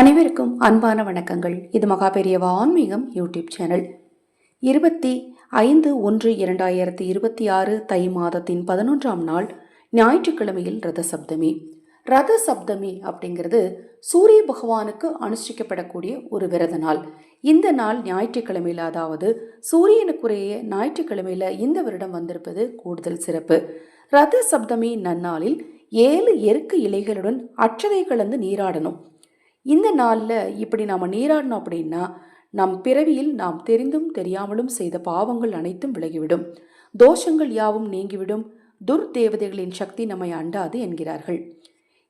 அனைவருக்கும் அன்பான வணக்கங்கள். இது மகாபெரியவா ஆன்மீகம் யூடியூப் சேனல். இருபத்தி ஐந்து ஒன்று இரண்டாயிரத்தி இருபத்தி ஆறு தை மாதத்தின் பதினொன்றாம் நாள் ஞாயிற்றுக்கிழமையில் ரத சப்தமி. ரத சப்தமி அப்படிங்கிறது சூரிய பகவானுக்கு அனுஷ்டிக்கப்படக்கூடிய ஒரு விரத நாள். இந்த நாள் ஞாயிற்றுக்கிழமையில் அதாவது சூரியனுக்குரிய ஞாயிற்றுக்கிழமையில் இந்த வருடம் வந்திருப்பது கூடுதல் சிறப்பு. ரத சப்தமி நன்னாளில் ஏழு எருக்கு இலைகளுடன் அச்சதை கலந்து நீராடணும். இந்த நாளில் இப்படி நாம் நீராடணும் அப்படின்னா நம் பிறவியில் நாம் தெரிந்தும் தெரியாமலும் செய்த பாவங்கள் அனைத்தும் விலகிவிடும். தோஷங்கள் யாவும் நீங்கிவிடும். துர்தேவதைகளின் சக்தி நம்மை அண்டாது என்கிறார்கள்.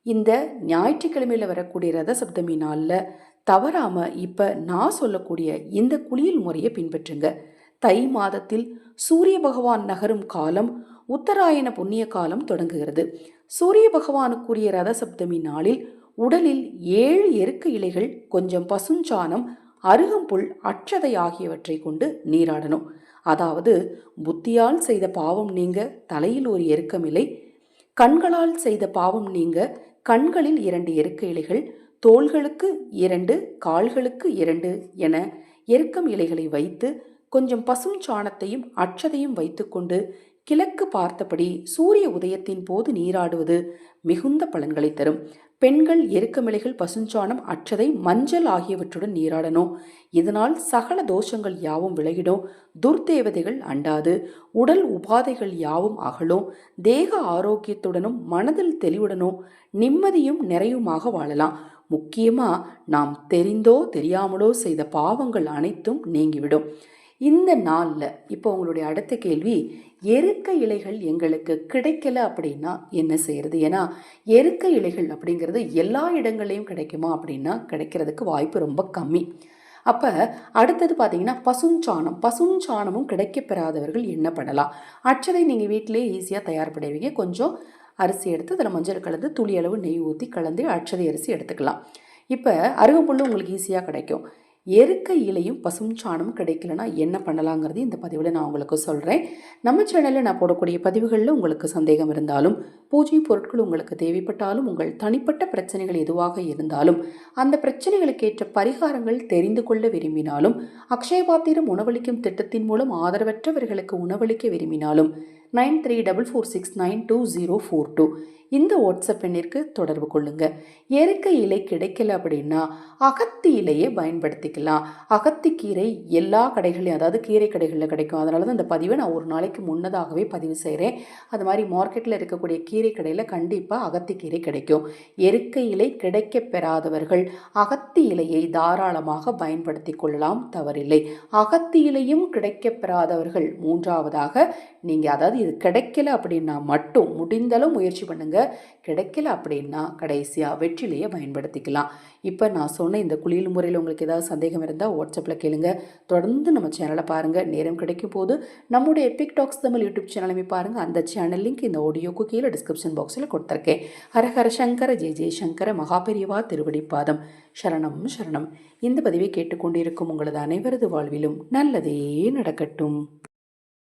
இந்த ஞாயிற்றுக்கிழமையில் வரக்கூடிய ரத சப்தமி நாளில் தவறாமல் இப்போ நான் சொல்லக்கூடிய இந்த குளியல் முறையை பின்பற்றுங்க. தை மாதத்தில் சூரிய பகவான் நகரும் காலம் உத்தராயண புண்ணிய காலம் தொடங்குகிறது. சூரிய பகவானுக்குரிய ரத சப்தமி நாளில் உடலில் ஏழு எருக்க இலைகள் கொஞ்சம் பசுஞ்சாணம் அருகம்புல் அற்றதை ஆகியவற்றை கொண்டு நீராடணும். அதாவது புத்தியால் செய்த பாவம் நீங்க தலையில் ஒரு எருக்கமில்லை கண்களால் செய்த பாவம் நீங்க கண்களில் இரண்டு எருக்க இலைகள் தோள்களுக்கு இரண்டு கால்களுக்கு இரண்டு என எருக்கம் இலைகளை வைத்து கொஞ்சம் பசும் சாணத்தையும் அற்றதையும் வைத்துக்கொண்டு கிழக்கு பார்த்தபடி சூரிய உதயத்தின் போது நீராடுவது மிகுந்த பலன்களை தரும். பெண்கள் எருக்கமிளைகள் பசுஞ்சாணம் அற்றதை மஞ்சள் ஆகியவற்றுடன் நீராடணும். இதனால் சகல தோஷங்கள் யாவும் விலகிடும். துர்தேவதைகள் அண்டாது. உடல் உபாதைகள் யாவும் அகலும். தேக ஆரோக்கியத்துடனும் மனதில் தெளிவுடனும் நிம்மதியும் நிறைவுமாக வாழலாம். முக்கியமாக நாம் தெரிந்தோ தெரியாமலோ செய்த பாவங்கள் அனைத்தும் நீங்கிவிடும். இந்த நாளில் இப்போ உங்களுடைய அடுத்த கேள்வி எருக்க இலைகள் எங்களுக்கு கிடைக்கல அப்படின்னா என்ன செய்யறது? ஏன்னா எருக்க இலைகள் அப்படிங்கிறது எல்லா இடங்கள்லையும் கிடைக்குமா அப்படின்னா கிடைக்கிறதுக்கு வாய்ப்பு ரொம்ப கம்மி. அப்போ அடுத்தது பார்த்தீங்கன்னா பசுஞ்சாணம் பசுஞ்சாணமும் கிடைக்கப்பெறாதவர்கள் என்ன பண்ணலாம்? அச்சதை நீங்கள் வீட்டிலே ஈஸியாக தயார் பண்ணிடுவீங்க கொஞ்சம் அரிசி எடுத்து அதில் மஞ்சள் கலந்து துளி அளவு நெய் ஊற்றி கலந்து அச்சதை அரிசி எடுத்துக்கலாம். இப்போ அருகம்புல்லு உங்களுக்கு ஈஸியாக கிடைக்கும். எருக்க இலையும் பசும் சாணமும் கிடைக்கலனா என்ன பண்ணலாங்கிறது இந்த பதிவில் நான் உங்களுக்கு சொல்கிறேன் நம்ம சேனலில் நான் போடக்கூடிய பதிவுகளில் உங்களுக்கு சந்தேகம் இருந்தாலும் பூஜை பொருட்கள் உங்களுக்கு தேவைப்பட்டாலும் உங்கள் தனிப்பட்ட பிரச்சனைகள் எதுவாக இருந்தாலும் அந்த பிரச்சனைகளுக்கேற்ற பரிகாரங்கள் தெரிந்து கொள்ள விரும்பினாலும் அக்ஷயபாத்திரம் உணவளிக்கும் திட்டத்தின் மூலம் ஆதரவற்றவர்களுக்கு உணவளிக்க விரும்பினாலும் nine three double four six nine two zero four two. இந்த வாட்ஸ்அப் எண்ணிற்கு தொடர்பு கொள்ளுங்க. எருக்க இலை கிடைக்கல அப்படின்னா அகத்தி இலையை பயன்படுத்திக்கலாம். அகத்திக்கீரை எல்லா கடைகளையும் அதாவது கீரை கடைகளில் கிடைக்கும். அதனால தான் இந்த பதிவை நான் ஒரு நாளைக்கு முன்னதாகவே பதிவு செய்கிறேன் அது மாதிரி மார்க்கெட்டில் இருக்கக்கூடிய கீரை கடையில் கண்டிப்பாக அகத்திக்கீரை கிடைக்கும். எருக்க இலை கிடைக்க பெறாதவர்கள் அகத்தி இலையை தாராளமாக பயன்படுத்தி கொள்ளலாம் தவறில்லை. அகத்தி இலையும் கிடைக்க பெறாதவர்கள் மூன்றாவதாக நீங்கள் அதாவது இது கிடைக்கல அப்படின்னா மட்டும் முடிந்தளவு முயற்சி பண்ணுங்கள் கிடைக்கல அப்படின்னா கடைசியாக வெற்றிலையை பயன்படுத்திக்கலாம். இப்போ நான் சொன்ன இந்த குளியல் முறையில் உங்களுக்கு ஏதாவது சந்தேகம் இருந்தால் வாட்ஸ்அப்பில் கேளுங்க. தொடர்ந்து நம்ம சேனலை பாருங்கள் நேரம் கிடைக்கும் போது நம்முடைய எபிக் டாக்ஸ் தமிழ் யூடியூப் சேனலுமே பாருங்கள் அந்த சேனல் லிங்க் இந்த ஆடியோக்கு கீழே டிஸ்கிரிப்ஷன் பாக்ஸில் கொடுத்துருக்கேன். ஹரஹர சங்கர ஜெய ஜெயசங்கர திருவடி திருவடிப்பாதம் சரணம் சரணம். இந்த பதிவை கேட்டுக்கொண்டிருக்கும் உங்களது அனைவரது வாழ்விலும் நல்லதே நடக்கட்டும்.